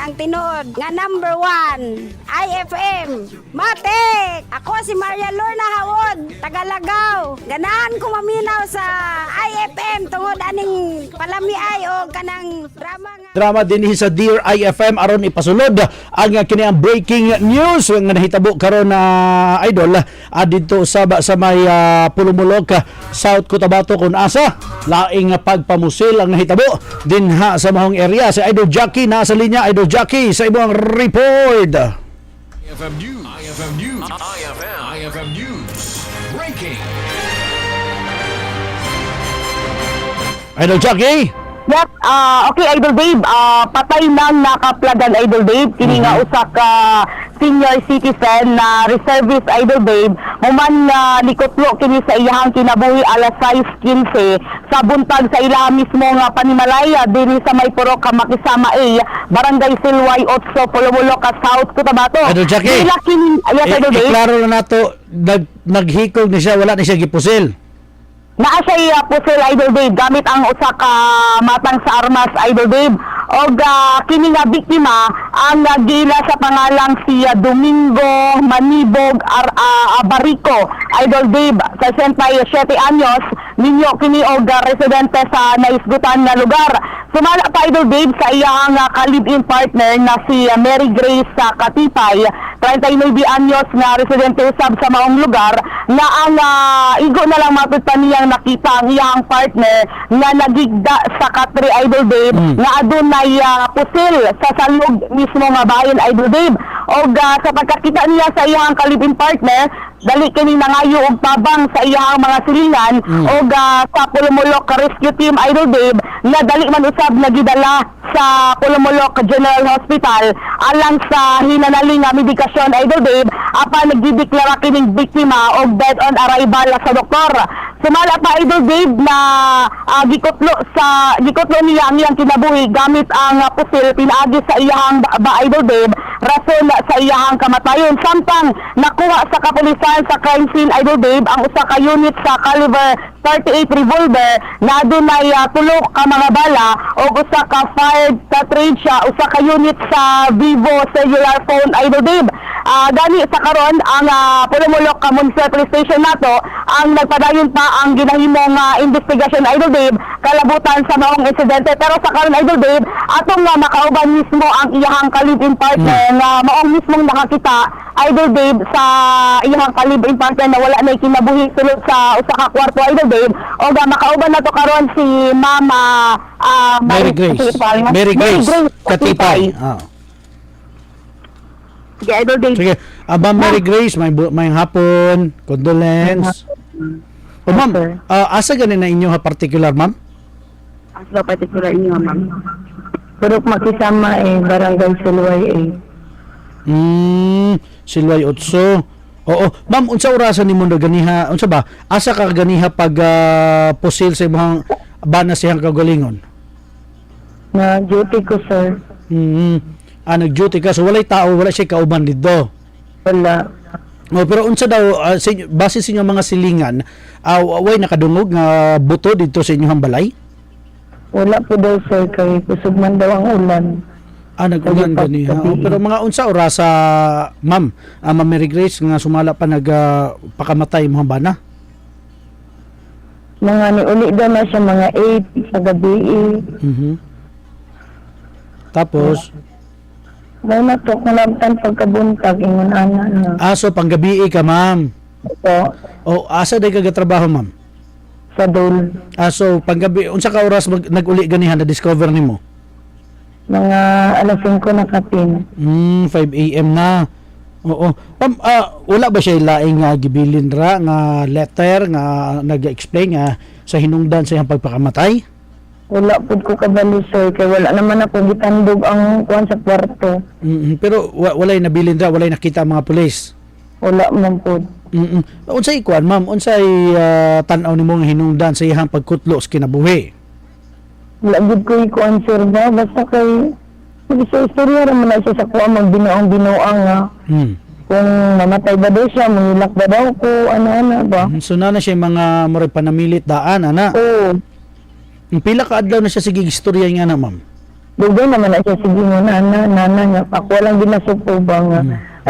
ang tinuod nga number one, IFM. Matik! Ako si Maria Lorna Hawod, Tagalagaw. Ganahan ko maminaw sa IFM tungod aning palamiay o kanang drama nga Drama din sa Dear IFM aron ipasulod ang kini breaking news nga nahitabo karon na idol uh, dito sa sa may uh, Pulumulok South Cotabato kun asa laing pagpamusil ang nahitabo dinha sa mahong area si Idol Jackie nasa linya Idol Jackie sa imong report. IFM News. IFM News. IFM. IFM News. Breaking. Idol Jackie. Yes, ah okay Idol Dave, ah patay nang nakaplagan Idol Dave kini nga usa ka senior citizen na reservist Idol Dave human na likotlo kini sa iyahang kinabuhi alas 6:15 sa buntag sa ilaha mismo nga panimalaya dinhi sa may puro ka makisama A barangay Silway 8 Pulumulo ka South Cotabato. Idol Jackie. Dila kini yes I- Idol Dave. iklaro na nato nag naghikog ni siya wala ni siya gipusil. Naa siya uh, pusil Idol Dave gamit ang usa ka matang sa armas Idol Dave og ah, kini nga biktima ang nagila sa pangalang si ah, Domingo Manibog Ar ah, Abarico Idol Dave 67 anyos ninyo kini og ah, residente sa naisgutan nga lugar. Sumala pa Idol Dave sa iyang uh, kalib-in partner na si ah, Mary Grace sa Katipay. 39 anyos nga residente usab sa maong lugar na ang ah, igo na lang matod pa niyang nakita ang iyang partner nga nagigda sa Katri Idol Dave Mm. nga adunay ah, pusil sa salog mismo nga bayan Idol Dave og ah, sa pagkakita niya sa iyang kalibin partner dali kini nangayo og tabang sa iyang mga silingan. Mm. og ah, sa Pulumulok Rescue Team Idol Dave na dali man usab nagidala sa Pulumulok General Hospital. Alang sa hinanaling nga medikasyon Idol Dave apan nagdideklara kining biktima og dead on arrival sa doktor. Sumala pa Idol Dave na ah, gikutlo sa gikutlo niya ang iyang kinabuhi gamit ang ah, pusil pinaagi sa iyang ba, ba Idol Dave rason sa iyang kamatayon. Samtang nakuha sa kapulisan sa crime scene Idol Dave ang usa ka unit sa caliber 38 revolver na adunay uh, tulo ka mga bala o usa ka fired cartridge siya usa ka unit sa Vivo cellular phone Idol Dave Ah, gani sa karon ang uh, Pulumulok ka Municipal Police Station nato ang nagpadayon pa ang ginahimong uh, investigation Idol Dave kalabutan sa maong insidente. Pero sa karon Idol Dave atong nga makauban mismo ang iyahang kalibin partner nga maong mismong nakakita Idol Dave sa iyahang kalibin partner na wala na kinabuhi sulod sa usa ka kwarto Idol Dave o ga makauban nato karon si Mama ah, Mary Grace. Katipay. Mary Grace Katipay. Katipay. Ah. Sige, Idol Dave. Sige, aba Mary Grace, may may hapon, condolence. O ma'am, ah, asa ganin na inyo ha particular ma'am? Asla particular inyo, ma'am. Pero makisama eh, barangay Silway eh. Hmm, Silway Otso. Oo, ma'am, unsa orasan nimo ganiha? Unsa ba? Asa ka ganiha pag ah, pusil sa imong bana siyang kagalingon? Na duty ko, sir. Hmm. Ah, nag-duty ka so walay tao, wala siya kauban dito. Wala. Oh, pero unsa daw ah, sa inyo- base sa inyong mga silingan, ah, way nakadungog nga buto dito sa inyong balay? Wala po daw, sir, kay kusog man daw ang ulan. Ah, nag-ulan Oh, pero mga unsa oras sa ma'am, ah, Ma'am Mary Grace nga sumala pa nag ah, pakamatay mo bana? Mga ni uli daw na siya mga 8 sa gabi eh. Mhm. Tapos, May na to kung pagkabuntag, ingon ana na. aso panggabi ka ma'am. Ito, O asa day ka trabaho ma'am? sa dul. Aso panggabi unsa ka oras mag, nag-uli ganihan na discover nimo? Mga alas 5 na kapin. Hmm, 5 AM na. Oo. Ma'am, ah, wala ba siya laing nga gibilin ra nga letter nga nag-explain nga sa hinungdan sa iyang pagpakamatay? Wala po ko kabalo, sir, kay wala naman ako gitandog ang kuwan sa kwarto. Mm, pero wa, walay nabilin ra, walay nakita ang mga pulis. Wala man po. Mm. Unsay kuan ma'am, unsay ah, tan-aw nimo nga hinungdan sa iyang pagkutlo sa kinabuhi? Wala gud ko ikuan, sir, ba? Basta kay... Sige, sa istorya naman na siya sa kuwa, magbinaong binuang nga. Mm. Kung mamatay ba daw siya, mangilak ba daw ko, ano-ano ba? So na na siya mga more panamilit daan ana. Oo. Pila ka adlaw na siya sige istorya nga na ma'am. Dugay naman na siya, sige mo, nana, nana niya. Ako lang ginasupo ba nga.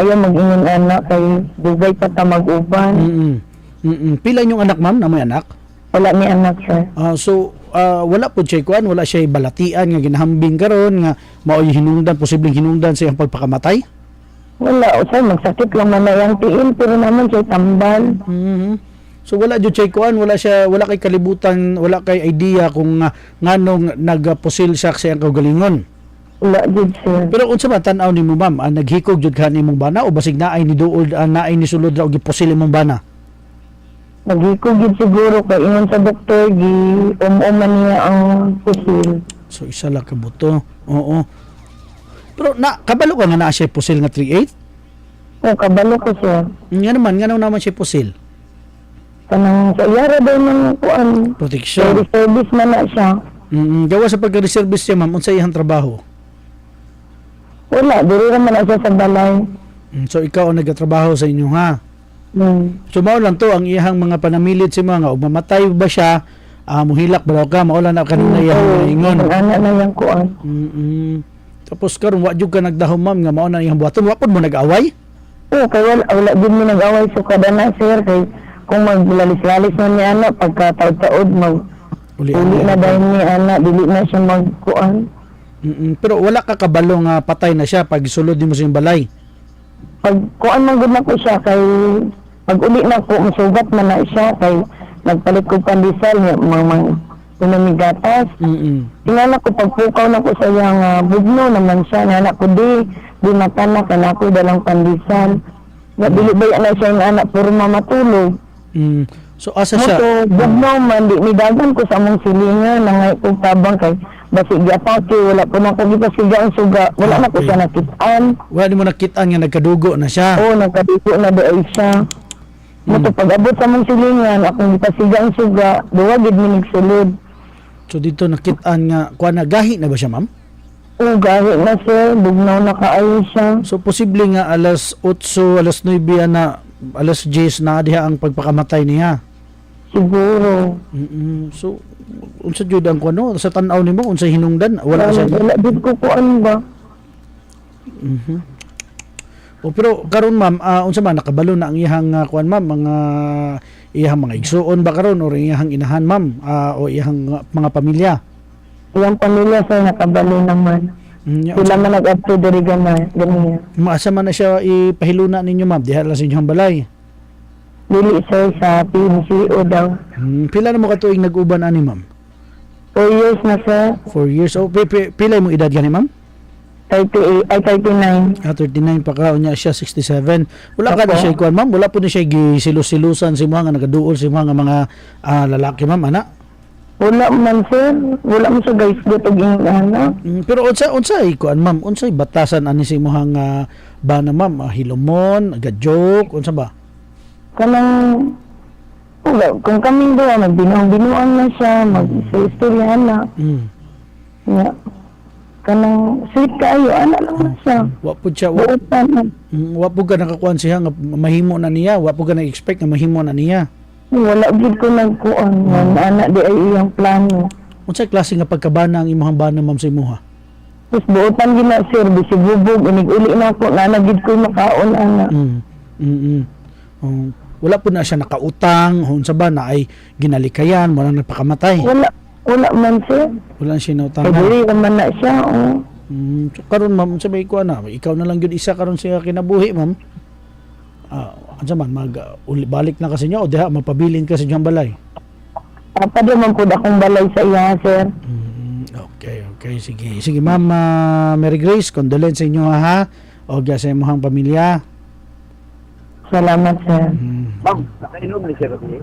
Ayaw mag-ingon anak kay dugay pa ta mag-uban. Mm-mm. Mm-mm. Pila yung anak ma'am na may anak? Wala ni anak sir. Ah, so ah, wala po siya kuan, wala siya balatian nga ginahambing karon nga mao hinungdan posibleng hinungdan sa iyang pagpakamatay. Wala, sir, magsakit lang man na yung tiil, pero naman siya tambal. Mhm. So wala jud siya kuan, wala siya wala kay kalibutan, wala kay idea kung uh, nganong nagpusil siya sa iyang kaugalingon. Wala, jud sir. Pero unsa man tan-aw nimo ma'am, ah, naghikog jud ka nimong bana o basig naay ni duol ah, naay ni sulod ra og gipusil imong bana? Nagikugid siguro kay ingon sa doktor, gi um-uman niya ang pusil. So isa lang ka buto. Oo. Pero na kabalo ka nga naa siya pusil nga 38? O, kabalo ko sir. Nga naman, nga naman siya pusil. Kanang sa iyara daw ng kuan. Protection. Service service man na siya. Mm, gawa sa pagka-reservice siya ma'am, unsa iyang trabaho? Wala, diri naman na siya sa balay. Mm, so ikaw ang nagatrabaho sa inyo ha. Hmm. So mao lang to ang iyang mga panamilit si mga ug mamatay ba siya, ah muhilak ba ka, mao lang na kanina iyang Oo, ingon. anak na yung kuan. Mm. Tapos karon wa jud ka nagdahom ma'am nga mao na iyang buhaton, wa pod mo nag-away? Oo, kay wala, wala din mo nag-away sa kada na sir. Kay kung maglalis-lalis man ni anak, pagka taod-taod, mag Uli. uli na dahil ni anak, dili na siya magkuan. Mm, pero wala ka kabalo nga patay na siya pag sulod mo sa balay. Pag kuan man gud na ko siya, kay pag uli na ko, masugat man na siya, kay nagpalit ko pandesal, mga mga pinamigatas. Mm. Tingala ko pagpukaw na ko sa iyang uh, bugno naman siya anak ko di di matana ka na ako dalang pandesal. Ba yan na siya yung anak puro mamatulog. Mm. So asa siya? to bugno man di nidagan ko sa among silingan na ngay ko tabang kay basi giatake wala po na ko gipasiga ang suga wala na ko Okay. siya nakitaan. Wala mo nakitaan nga nagkadugo na siya. Oo nagkadiko na doon siya. Mo to pag abot sa among silingan akong gipasiga ang suga duwa gid mi nigsulod. So dito nakitaan nga kuan na gahi na ba siya ma'am? Oo gahi na sir bugnaw na kaayo siya. So posible nga alas 8, alas 9 na alas 10 na diha ang pagpakamatay niya. Siguro. Mm. So unsa jud ang kuno sa tan-aw nimo unsa hinungdan? Wala siya. wala din ko kuan ba? O pero karon ma'am, ah, unsa man nakabalo na ang iyang uh, kuan ma'am, mga iyang mga igsuon ba karon or iyang inahan ma'am ah, o iyang uh, mga pamilya? Iyang pamilya sa nakabalo naman. Mm, Sila man nag-upto diri gamay. Ganyan. Maasa man na siya ipahiluna ninyo ma'am, diha lang sa inyong balay. Dili sir sa PNCO daw. Hmm, pila na mo katuig nag-uban ani ma'am? 4 years na sir. 4 years. O pi- pila mo edad gani ma'am? 38, ay 39. Ah, 39 pa ka, unya siya 67. Wala ka na Opo. siya ikuan ma'am, wala po na siya gisilus-silusan si mga nga nagaduol si mga nga mga ah, lalaki ma'am ana. Wala man sir. Wala man sa guys dito ging anak. Mm, pero unsa unsa ikuan ma'am, unsay batasan ani si imong uh, bana ma'am, Ah, hilomon, gadjok, unsa ba? Kanang wala, kung kaming doon, magbinuang-binuang na siya, mag-istoryahan na. Mm. Nga. Kanang sweet kaayo, anak lang na siya. Wa pud siya wa, na. mm, wa pud ka nakakuan siya nga mahimo na niya, wa pud ka na-expect nga mahimo na niya. Wala gid ko nagkuan. Nga anak di ay iyang plano. Unsay klase nga pagkabana ang imong bana ma'am sa imuha? Tapos buotan gina sir, bisi bubog, inig-uli na ako, nanagid ko makaon ana. Mm. Mm. mm. Oh, wala po na siya nakautang, unsa ba na ay ginalikayan, wala nagpakamatay. Wala, wala man sir. Wala siya nautangan. dili naman na siya, oh. Mm, so karon ma'am, ba ikuan na? Ikaw na lang gyud isa karon siya kinabuhi, ma'am. Ah, unsa man mag uh, balik na kasi niya o diha mapabilin ka sa inyong balay. Papa di man po akong balay sa iya, sir. Mm, okay, okay, sige. Sige, ma'am ah, Mary Grace, condolence sa inyo ha. O sa imong pamilya. Salamat, sir. Mm. Ma'am, nakainom ni Sir Rodney?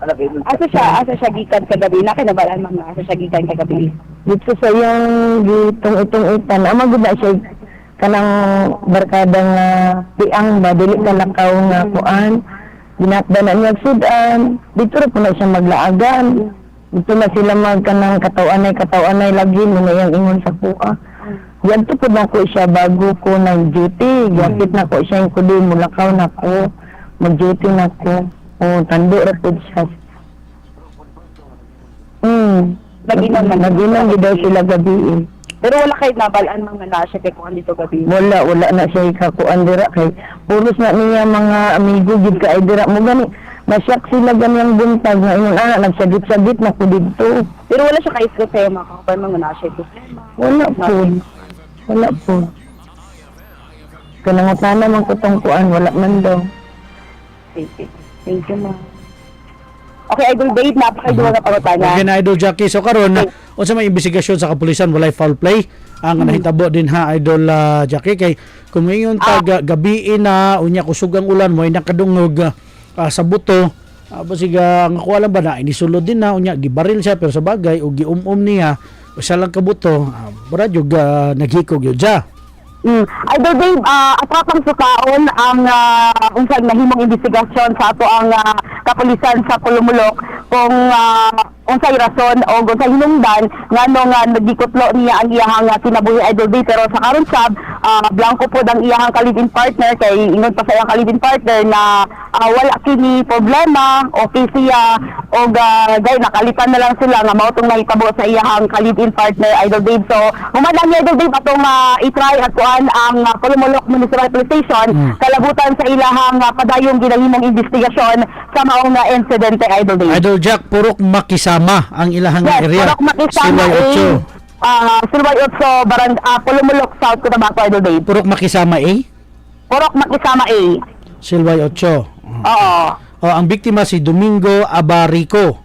Nakainom Asa siya, asa siya gikan kagabi. Nakinabalaan ma'am na asa siya gikan kagabi. Dito sa iyang gitong itong itan, ama gud na siya kanang barkada nga piang ba dili ka lakaw nga kuan ginatda na niya sudan dito ra po na siya maglaagan dito na sila mag kanang katawanay katawanay lagi mo na yang ingon sa kuha Yan po na ko siya bago ko ng duty. Gapit na ko siya yung kudi mulakaw na ko. Mag-duty na ko. O, tando ra po siya. Hmm. Nag-inom man. Nag-inom gid daw sila gabi eh. Pero wala kayo nabalaan mga na siya kay kung dito gabi. Wala, wala na siya ikakuan dira kay puros na niya mga amigo gid ka ay dira mo gani. Masyak sila gani ang buntag nga ingon ana nagsagit-sagit na ko dito. Pero wala siya kay problema kung mga na siya problema. Wala po. Wala po. Kanangutana man ko tong kuan wala man daw. Okay, thank you ma'am. Okay, Idol Dave, napakaduwa na pangutana. Okay na Idol Jackie. So karon na unsa may investigasyon sa kapulisan walay foul play? Ang nahitabo din ha Idol ah, Jackie? Kay kung ngayon tag ah, gabi na unya kusugang ulan mo nakadungog ah, sa buto. Uh, ah, ang ako alam ba na inisulod din na unya gibaril siya pero sa bagay og giumum niya usa lang kabuto. Uh, brad yung uh, naghikog yun siya Mm. Idol Dave, uh, atratang sukaon ang uh, unsang nahimong investigasyon sa ato ang ah, kapulisan sa Pulumulok kung uh, unsay rason o unsay hinungdan ngano nga nagikutlo niya ang iyahang uh, kinabuhi Idol Dave pero sa karon sab uh, blanco po ng iyang kalibin partner kay ingon pa sa iyang kalibin partner na uh, wala kini problema okay siya o gay nakalitan na lang sila nga mao tong nahitabo sa iyang kalibin partner Idol Dave. So humalang ni Idol Dave atong uh, i-try at kuan ang uh, Kolomolok Municipal Police Station mm. kalabutan sa ilahang uh, padayong ginahimong investigasyon sa maong na insidente Idol Dave. Idol Jack purok makisama ang ilahang yes, area. purok makisama Ah, uh, Silway Utso, Barang, uh, Pulumulok, South Cotabato, Idol Dave. Purok makisama A? Purok makisama eh. A. Silway Utso. Okay. Oo. Oh, ang biktima si Domingo Abarico.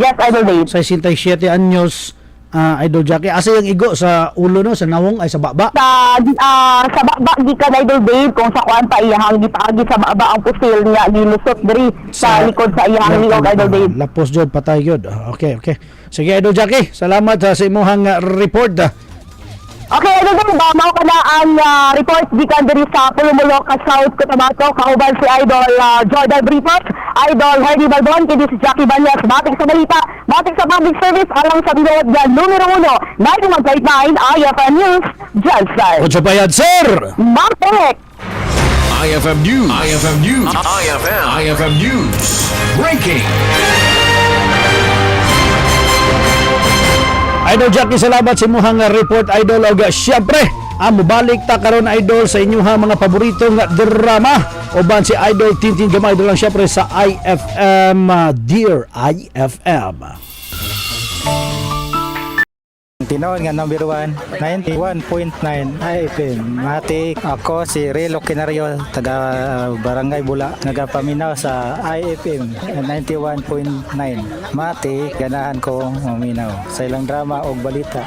Yes, Idol Dave. 67 anyos, ah, Idol Jackie. Asa yung igo sa ulo no, sa nawong ay sa baba. Sa ah, sa baba gikan Idol Dave kung sa kuan pa iyahang gipaagi sa baba ang pusil niya gilusot diri sa, likod sa iyahang liog Idol Dave. Lapos jud patay jud. Ah, Okay, okay. Sige Idol Jackie, salamat sa imong report. ah. Okay, Idol Dave, ba mao ka na ang ah, report gikan diri sa Pulumulok ka South Cotabato kauban si Idol ah, Jordan Bripos, Idol Hardy Baldon, kini si Jackie Banyas, batik sa balita, batik sa public service alang sa bilog na numero 1, 91.9 IFM News, John Star. Ocho payad, sir. Matik! IFM News. IFM News. IFM. IFM News. Breaking. Idol Jackie, salamat sa ah, report Idol og syempre ang mubalik ta karon Idol sa inyong mga paboritong drama uban si Idol Tintin Gamay Idol lang syempre sa IFM ah, Dear IFM. Tinoon nga number 1, 91.9 IFM. Mati, ako si Relo Kinario, taga uh, Barangay Bula, nagapaminaw sa IFM 91.9. Mati, ganahan ko maminaw sa ilang drama o balita.